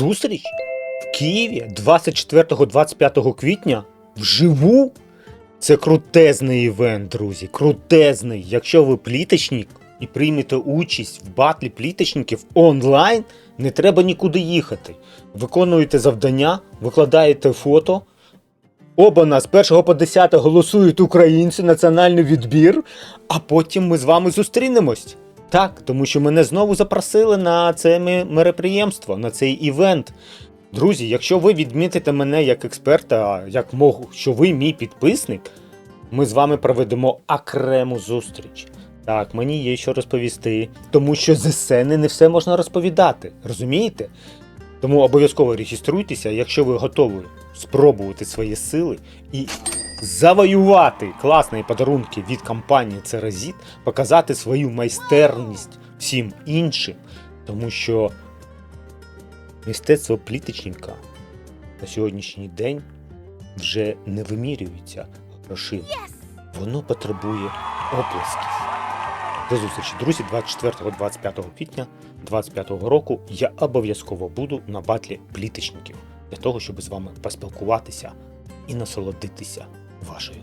Зустріч в Києві 24-25 квітня вживу. Це крутезний івент, друзі. Крутезний. Якщо ви пліточник і приймете участь в батлі пліточників онлайн, не треба нікуди їхати. Виконуєте завдання, викладаєте фото. Оба з 1 по 10 голосують українці, національний відбір, а потім ми з вами зустрінемось. Так, тому що мене знову запросили на це мероприємство, на цей івент. Друзі, якщо ви відмітите мене як експерта, як мог, що ви мій підписник, ми з вами проведемо окрему зустріч. Так, мені є що розповісти, тому що з сцени не все можна розповідати, розумієте? Тому обов'язково реєструйтеся, якщо ви готові спробувати свої сили і завоювати класні подарунки від компанії Церазіт, показати свою майстерність всім іншим, тому що мистецтво пліточника на сьогоднішній день вже не вимірюється грошима. Воно потребує оплесків. До зустрічі, друзі, 24-25 квітня 25 року я обов'язково буду на батлі пліточників для того, щоб з вами поспілкуватися і насолодитися вашою